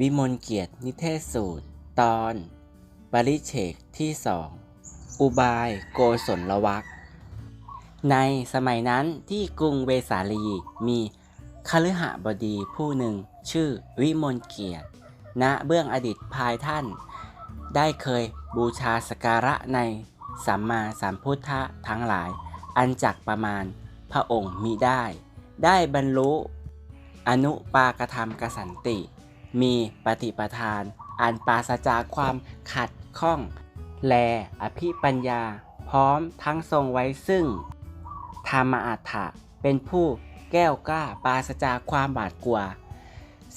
วิมลเกียรตินิเทศสูตร ตอนปริเฉกที่สองอุบายโกศลวักในสมัยนั้นที่กรุงเวสาลีมีคฤหบดีผู้หนึ่งชื่อวิมลเกียรติ ณเบื้องอดีตภายท่าน ได้เคยบูชาสกการะในสัมมาสัมพุทธะทั้งหลาย อันจักประมาณพระองค์มิได้ ได้บรรลุอนุปากธรรมกสันติ มีปฏิปทาน อันปราศจากความขัดข้อง แลอภิปัญญา พร้อมทั้งทรงไว้ซึ่ง ธรรมอัฏฐะเป็นผู้แก้วกล้าปราศจากความบาดกลัว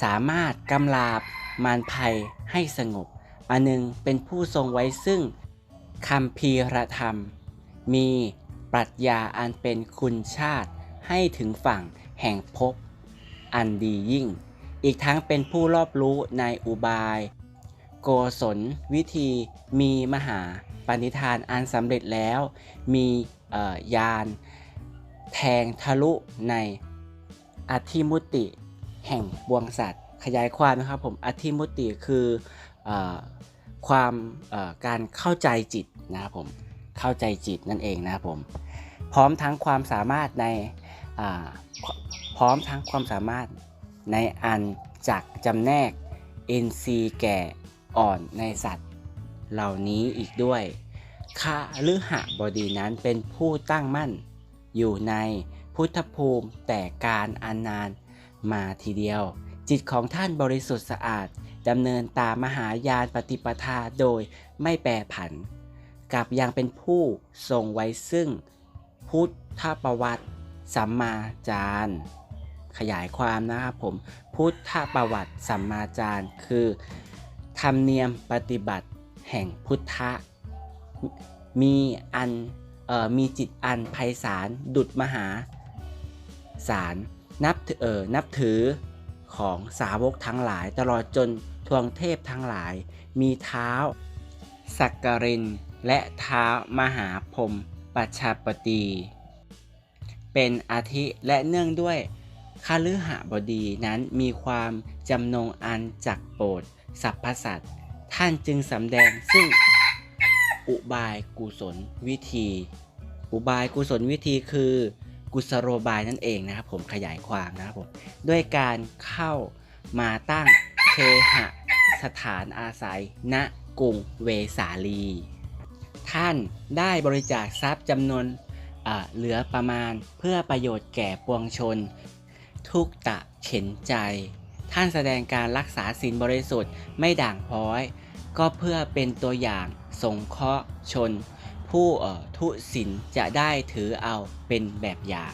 สามารถกำลาบมารภัยให้สงบอันหนึ่งเป็นผู้ทรงไว้ซึ่งคำพีรธรรม มีปรัชญาอันเป็นคุณชาติให้ถึงฝั่งแห่งภพอันดียิ่ง อีกทั้งเป็นผู้รอบรู้ในอุบาย โกศลวิธีมีมหาปณิธานอันสำเร็จแล้ว มียานแทงทะลุในอธิมุติแห่งบวงสัตว์ ขยายความนะครับผมอธิมุติคืออความการเข้าใจจิตนะครับผมเข้าใจจิตนั่นเองนะครับผมพร้อมทั้งความสามารถในพร้อมทั้งความสามารถ ในอันจักจำแนกอินซีแก่อ่อนในสัตว์ เหล่านี้อีกด้วยข้าลือหบดีนั้นเป็นผู้ตั้งมั่น อยู่ในพุทธภูมิแต่การอันนานมาทีเดียว จิตของท่านบริสุทธิ์สะอาดดำเนินตามมหายานปฏิปทาโดยไม่แปรผัน กับยังเป็นผู้ทรงไว้ซึ่ง พุทธประวัติสัมมาจารย์ ขยายความนะครับผมพุทธประวัติสัมมาจารย์คือ ธรรมเนียมปฏิบัติแห่งพุทธะมีอันออมีจิตอันไพศาลดุจมหาศาลนับเออนับถือของสาวกทั้งหลาย ตลอดจนทวงเทพทั้งหลาย มีเท้าสักกริน และเท้ามหาพรมปัชชาปตี เป็นอาทิและเนื่องด้วย คาลือหบดีนั้นมีความจำนงอันจักโปรดสรรพสัตว์ท่านจึงสำแดงซึ่งอุบายกุศลวิธี อุบายกุศลวิธีคือกุศโลบายนั่นเองนะครับผมขยายความนะครับผมด้วยการเข้ามาตั้งเคหสถานอาศัย ณกรุงเวสาลี ท่านได้บริจาคทรัพย์จำนวนเหลือประมาณเพื่อประโยชน์แก่ปวงชน ทุกตะเข็นใจ ท่านแสดงการรักษาศีลบริสุทธิ์ไม่ด่างพร้อย ก็เพื่อเป็นตัวอย่างสงเคราะห์ชน ผู้ทุศิลจะได้ถือเอาเป็นแบบอย่าง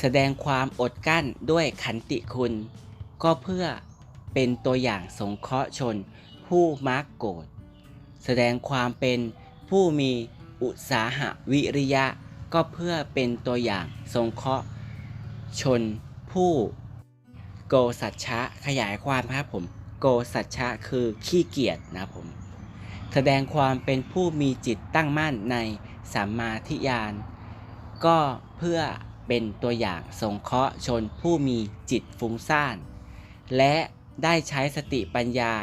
แสดงความอดกั้นด้วยขันติคุณ ก็เพื่อเป็นตัวอย่างสงเคราะห์ชน ผู้มักโกรธแสดงความเป็นผู้มีอุตสาหะวิริยะ ก็เพื่อเป็นตัวอย่างสงเคราะห์ ชนผู้โกสัจฉะขยายความครับผมโกสัจฉะคือขี้เกียจนะครับผม แสดงความเป็นผู้มีจิตตั้งมั่นในสัมมาทิฏฐานก็เพื่อเป็นตัวอย่างสงเคราะห์ชนผู้มีจิตฟุ้งซ่าน และได้ใช้สติปัญญา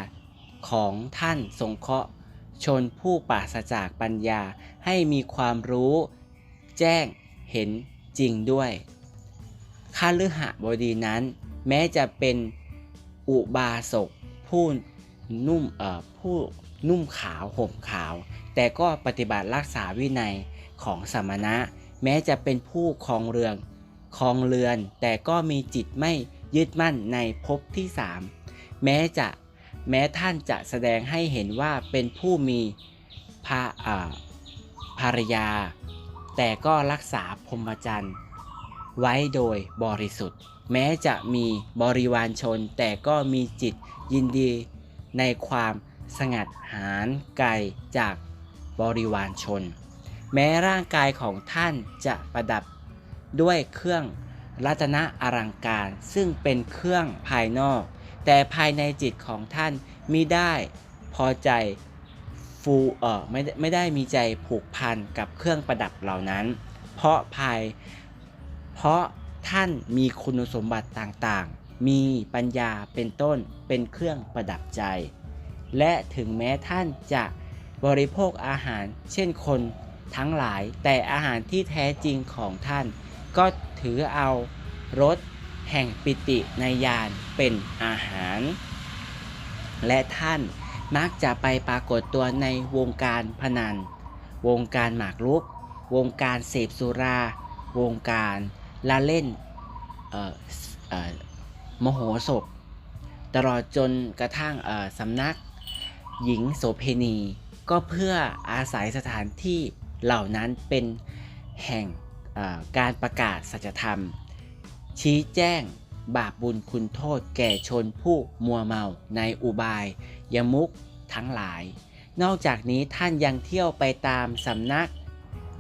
ของท่านสงเคราะห์ ชนผู้ปราศจากปัญญาให้มีความรู้ แจ้งเห็นจริงด้วย ข้าลือหบดีนั้น แม้จะเป็นอุบาสกผู้นุ่มเอ่อผู้นุ่มขาวห่มขาว แต่ก็ปฏิบัติรักษาวินัยของสมณะ แม้จะเป็นผู้ครองเรืองครองเรือน แต่ก็มีจิตไม่ยึดมั่นในภพที่สามแม้จะแม้ท่านจะแสดงให้เห็นว่าเป็นผู้มีภาอ่าภรรยา แต่ก็รักษาพรหมจรรย์ ไว้โดยบริสุทธิ์ แม้จะมีบริวารชน แต่ก็มีจิตยินดีในความสงัดหานไกลจากบริวารชน แม้ร่างกายของท่านจะประดับด้วยเครื่องรัตนะอลังการ ซึ่งเป็นเครื่องภายนอก แต่ภายในจิตของท่านมิได้พอใจฟูเออไม่ได้ไม่ได้มีใจผูกพันกับเครื่องประดับเหล่านั้น เพราะภาย เพราะท่านมีคุณสมบัติต่างๆ มีปัญญาเป็นต้นเป็นเครื่องประดับใจ และถึงแม้ท่านจะบริโภคอาหารเช่นคนทั้งหลาย แต่อาหารที่แท้จริงของท่าน ก็ถือเอารสแห่งปิติในยานเป็นอาหาร และท่านมักจะไปปรากฏตัวในวงการพนัน วงการหมากรุก วงการเสพสุรา วงการ ละเล่นมโหสพตลอดจนกระทั่งสำนักหญิงโสเพณี ก็เพื่ออาศัยสถานที่เหล่านั้นเป็นแห่งการประกาศสัจธรรม ชี้แจ้งบาปบุญคุณโทษแก่ชนผู้มัวเมาในอุบายยมุกทั้งหลาย นอกจากนี้ท่านยังเที่ยวไปตามสำนัก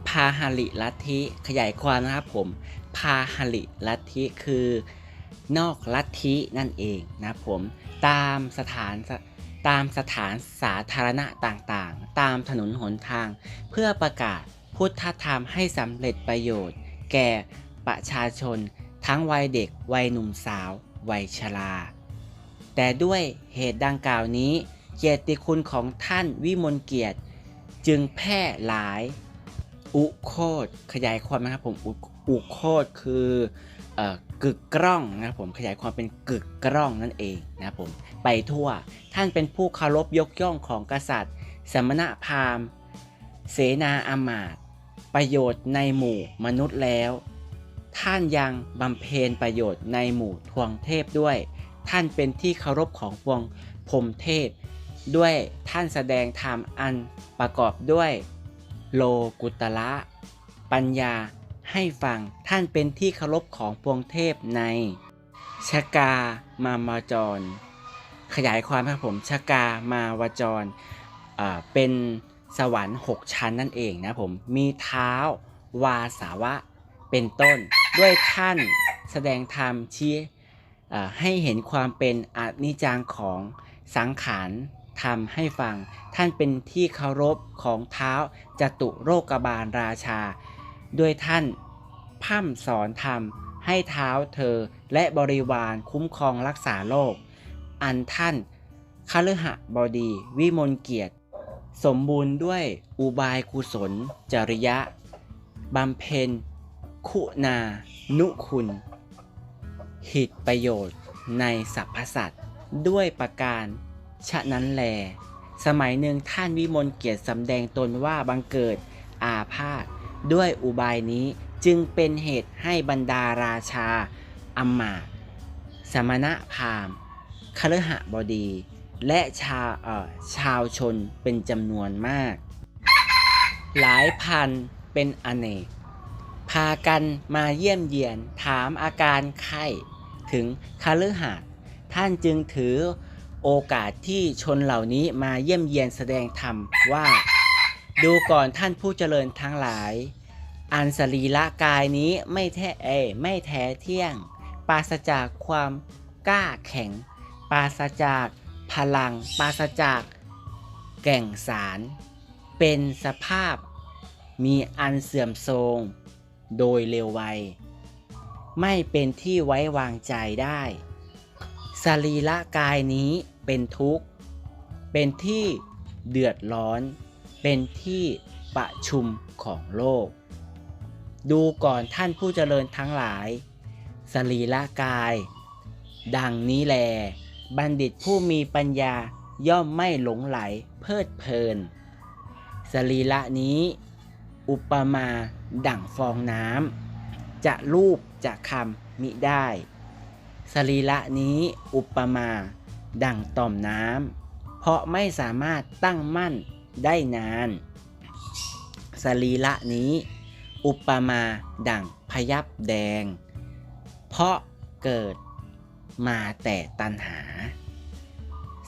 พาหลิลัทธิขยายความนะครับผมพาหลิลัทธิคือนอกลัทธินั่นเองนะผมตามสถานตามสถานสาธารณะต่างๆ ตามถนนหนทาง เพื่อประกาศพุทธธรรมให้สำเร็จประโยชน์ แก่ประชาชน ทั้งวัยเด็กวัยหนุ่มสาววัยชรา แต่ด้วยเหตุดังกล่าวนี้ เกียรติคุณของท่านวิมลเกียรติ จึงแพร่หลาย อุโคตขยายความนะครับผมอุโคตคือเอ่อกึกกล้องนะครับผมขยายความเป็นกึกกล้องนั่นเองนะครับผมไปทั่วท่านเป็นผู้เคารพยกย่องของกษัตริย์ สมณพราหมณ์ เสนาอามาตย์ประโยชน์ในหมู่มนุษย์แล้ว ท่านยังบำเพ็ญประโยชน์ในหมู่ทวงเทพด้วย ท่านเป็นที่เคารพของพวงพรมเทพ ด้วยท่านแสดงธรรมอันประกอบด้วย โลกุตละ ปัญญาให้ฟังท่านเป็นที่เคารพของพวงเทพในชกามามจร ขยายความครับผมชกามาวจรเป็นสวรรค์ 6 ชั้นนั่นเองนะผม มีเท้าวาสาวะเป็นต้น ด้วยท่านแสดงธรรมชี้ให้เห็นความเป็นอนิจจังของสังขาร ทำให้ฟัง ท่านเป็นที่เคารพของเท้าจตุโรกบาลราชา ด้วยท่านพ่ำสอนธรรมให้เท้าเธอและบริวารคุ้มครองรักษาโลก อันท่านคฤหบดีวิมลเกียรติ สมบูรณ์ด้วยอุบายกุศล จริยะบำเพ็ญ คุณา นุคุณ หิตประโยชน์ในสรรพสัตว์ด้วยประการ ฉะนั้นแล สมัยหนึ่งท่านวิมลเกียรติสำแดงตนว่าบังเกิดอาพาธด้วยอุบายนี้จึงเป็นเหตุให้บรรดาราชาอำมาสมณะพราหมณ์คฤหบดี และชาวชาวชนเป็นจำนวนมาก หลายพันเป็นอเนก พากันมาเยี่ยมเยียนถามอาการไข้ ถึงคฤหาสน์ท่านจึงถือ โอกาสที่ชนเหล่านี้มาเยี่ยมเยียนแสดงธรรมว่า ดูก่อนท่านผู้เจริญทั้งหลาย อันสรีละกายนี้ไม่แท้เอไม่แท้เที่ยง ปราศจากความกล้าแข็ง ปราศจากพลัง ปราศจากแก่งสาร เป็นสภาพ มีอันเสื่อมโทรมโดยเร็วไวไม่เป็นที่ไว้วางใจได้ สรีละกายนี้เป็นทุกข์ เป็นที่เดือดร้อน เป็นที่ประชุมของโลก ดูก่อนท่านผู้เจริญทั้งหลาย สรีละกาย ดังนี้แล บัณฑิตผู้มีปัญญาย่อมไม่หลงไหลเพลิดเพลิน สรีละนี้ อุปมาดั่งฟองน้ำจะรูปจะคำมิได้ สรีระนี้อุปมาดั่งต่อมน้ำเพราะไม่สามารถตั้งมั่นได้นาน สรีระนี้ อุปมาดั่งพยับแดง เพราะเกิดมาแต่ตัณหา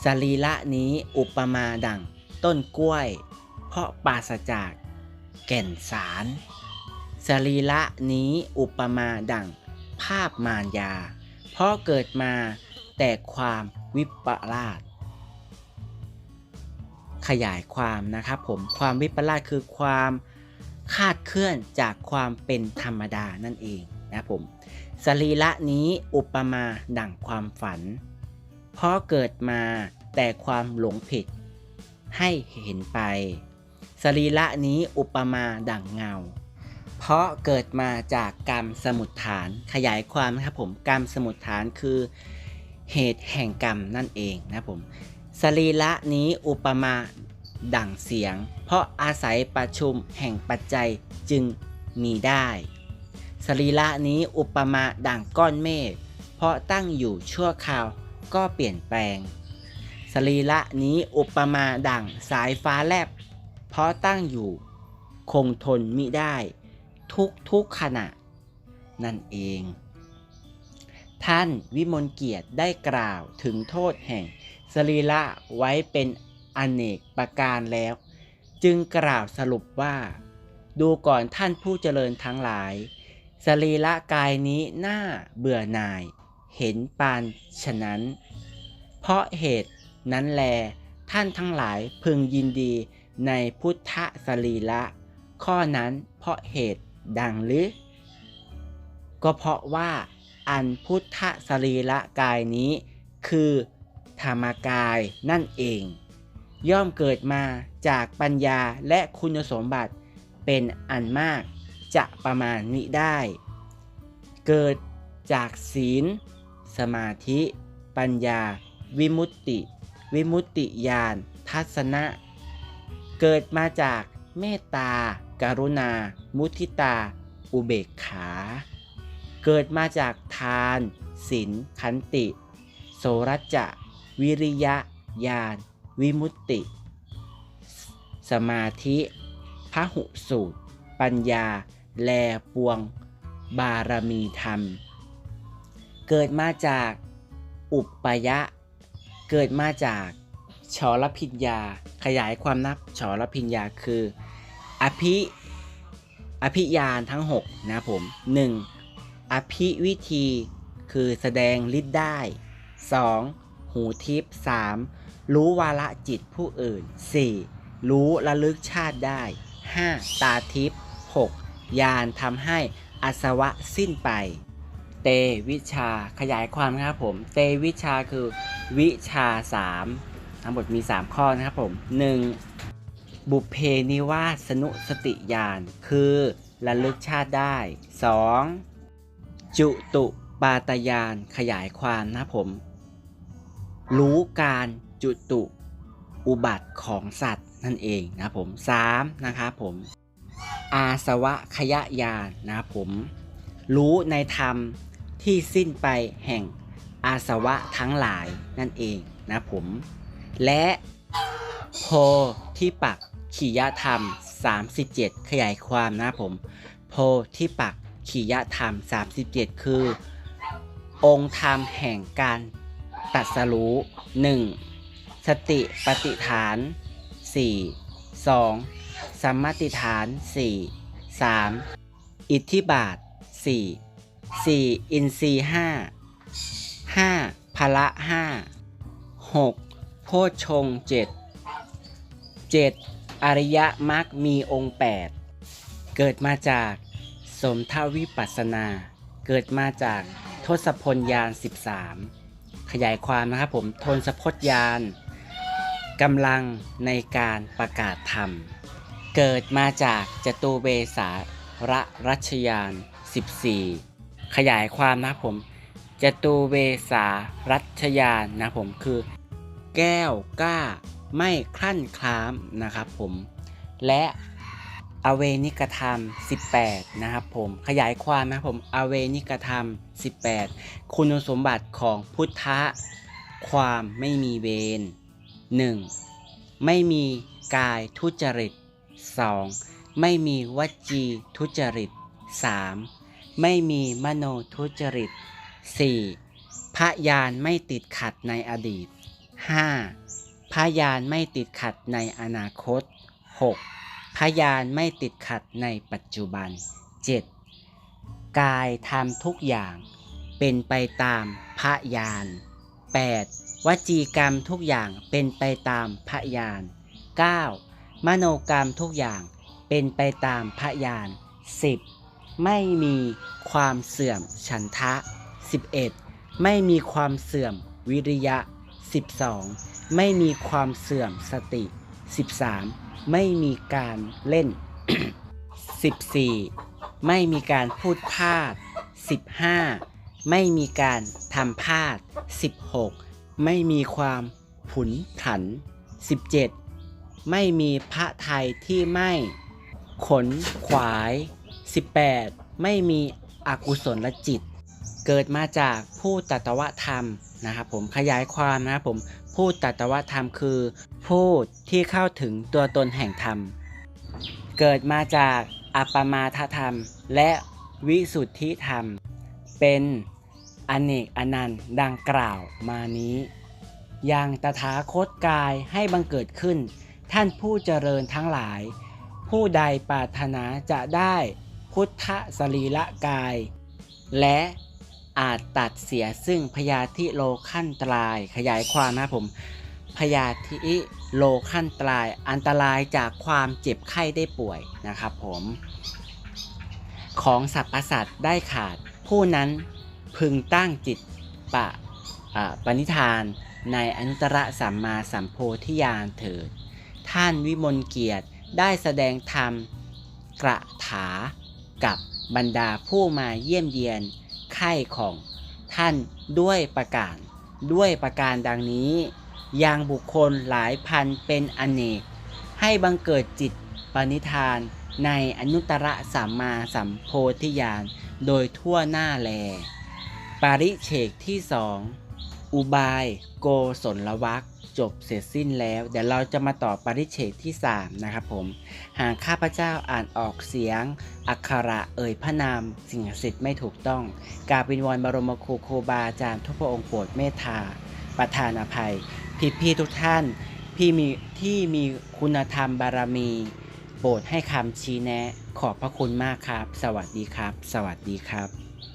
สรีระนี้อุปมาดั่งต้นกล้วย เพราะปราศจากแก่นสาร สรีระนี้อุปมาดั่งภาพมารยา พราะเกิดมาแต่ความวิปลาสขยายความนะครับผมความวิปลาสคือความคาดเคลื่อนจากความเป็นธรรมดานั่นเองนะผมสรีระนี้อุปมาดั่งความฝันเพราะเกิดมาแต่ความหลงผิดให้เห็นไป สรีระนี้อุปมาดั่งเงา เพราะเกิดมาจากกรรมสมุดฐานขยายความนะครับผมกรรมสมุดฐานคือ เหตุแห่งกรรมนั่นเองนะผมสรีระนี้อุปมาดั่งเสียง เพราะอาศัยประชุมแห่งปัจจัยจึงมีได้ สรีระนี้อุปมาดั่งก้อนเมฆเพราะตั้งอยู่ชั่วคราวก็เปลี่ยนแปลง สรีระนี้อุปมาดั่งสายฟ้าแลบ เพราะตั้งอยู่คงทนมิได้ ทุกทุกขณะ นั่นเอง ท่านวิมลเกียรติได้กล่าวถึงโทษแห่งสรีระไว้เป็นอเนกประการแล้ว จึงกล่าวสรุปว่า ดูก่อนท่านผู้เจริญทั้งหลาย สรีระกายนี้น่าเบื่อหน่าย เห็นปานฉะนั้น เพราะเหตุนั้นแล ท่านทั้งหลายพึงยินดีในพุทธสรีระข้อนั้นเพราะเหตุ ดังหรือ ก็เพราะว่าอันพุทธสรีระกายนี้คือธรรมกายนั่นเอง ย่อมเกิดมาจากปัญญาและคุณสมบัติเป็นอันมากจะประมาณมิได้ เกิดจากศีล สมาธิ ปัญญา วิมุตติ วิมุตติญาณทัศนะ เกิดมาจาก เมตตาการุณา มุทิตา อุเบกขา เกิดมาจากทานศีลขันติ โสรจจะ วิริยะ ญาณ วิมุตติ สมาธิพระหุสูตร ปัญญา แลปวง บารมีธรรม เกิดมาจากอุปยะ เกิดมาจากชอรพิญญา ขยายความนับชอรพิญญาคือ อภิอภิญาณทั้ง 6 นะครับผม 1. อภิวิธีคือแสดงฤทธิ์ได้ 2. หูทิพย์ 3. รู้วาระจิตผู้อื่น 4. รู้ระลึกชาติได้ 5. ตาทิพย์ 6. ญาณทำให้อาสวะสิ้นไป เตวิชาขยายความครับผม เตวิชาคือวิชา 3 ทั้งหมดมี 3 ข้อนะครับผม 1. บุพเพนิวาสนุสติญาณคือระลึกชาติได้ 2. จุตุปาตยานขยายความนะผม รู้การจุตุอุบัติของสัตว์นั่นเองนะผม 3. นะครับผม อาสวะขยะยานนะผม รู้ในธรรมที่สิ้นไปแห่งอาสวะทั้งหลายนั่นเองนะผม และโพธิปัก ขียธรรม 37 ขยายความนะผม โพธิปักขียธรรม 37 คือ องค์ธรรมแห่งการตรัสรู้ 1. สติปฏิฐาน 4. 2. สัมมติฐาน 4. 3. อิทธิบาท 4. 4. อินทรีย์5 5. พละ5 6. โพชฌงค์7 7. อริยมรรคมีองค์ 8 เกิดมาจากสมทวิปัสสนา เกิดมาจากทศพลยาน 13 ขยายความนะครับผมทนสพจยานกำลังในการประกาศธรรม เกิดมาจากจตุเบสาระรัชยาน 14 ขยายความนะครับผมจตุเบสารัชยานนะครับผมคือ แก้วกล้า ไม่คลั่นคล้ามนะครับผมและอเวนิกธรรม 18 นะครับผมขยายความนะครับผมอเวนิกธรรม 18 คุณสมบัติของพุทธะ ความไม่มีเวร 1. ไม่มีกายทุจริต 2. ไม่มีวจีทุจริต 3. ไม่มีมโนทุจริต 4. พระยานไม่ติดขัดในอดีต 5. พยานไม่ติดขัดในอนาคต 6. พยานไม่ติดขัดในปัจจุบัน 7. กายทำทุกอย่างเป็นไปตามพยาน 8. วจีกรรมทุกอย่างเป็นไปตามพยาน 9. มโนกรรมทุกอย่างเป็นไปตามพยาน 10. ไม่มีความเสื่อมฉันทะ 11. ไม่มีความเสื่อมวิริยะ 12. ไม่มีความเสื่อมสติ 13. ไม่มีการเล่น 14. ไม่มีการพูดพลาด 15. ไม่มีการทำพลาด 16. ไม่มีความผุนผัน 17. ไม่มีพระไทยที่ไม่ ขนขวาย 18. ไม่มีอกุศลจิต เกิดมาจากผู้ตัตวธรรมนะครับผมขยายความนะครับผม ผู้ตัตวธรรมคือ ผู้ที่เข้าถึงตัวตนแห่งธรรม เกิดมาจากอัปปมาทธรรม และวิสุทธิธรรม เป็นอเนกอนันต์ดังกล่าวมานี้ อยังตถาคตกายให้บังเกิดขึ้น ท่านผู้เจริญทั้งหลาย ผู้ใดปรารถนาจะได้พุทธสรีละกาย และ อาจตัดเสียซึ่งพยาธิโลขั้นตราย ขยายความนะครับผมพยาธิโลขั้นตราย อันตรายจากความเจ็บไข้ได้ป่วยนะครับผม ของสรรพสัตว์ได้ขาด ผู้นั้นพึงตั้งจิตปะอ่าปณิธานในอนุตตรสัมมาสัมโพธิญาณเถิด ท่านวิมลเกียรติได้แสดงธรรมกระถากับบรรดาผู้มาเยี่ยมเยียน ข้ของท่านด้วยประการด้วยประการดังนี้ยังบุคคลหลายพันเป็นอเนก ให้บังเกิดจิตปณิธานในอนุตตรสัมมาสัมโพธิญาณโดยทั่วหน้าแล ปาริเฉกที่สอง อุบายโกศลวัก จบเสร็จสิ้นแล้ว เดี๋ยวเราจะมาต่อปริเฉกที่ 3 นะครับผม หากข้าพเจ้าอ่านออกเสียง อักขระเอ่ยพระนาม สิ่งศักดิ์สิทธิ์ไม่ถูกต้องกาบวินวอนบรมครูครูบาอาจารย์ทุกพระองค์โปรดเมตตาประทานอภัย พี่พี่ๆทุกท่านพี่มีที่มีคุณธรรมบารมี โปรดให้คำชี้แนะ ขอบพระคุณมากครับ สวัสดีครับ สวัสดีครับ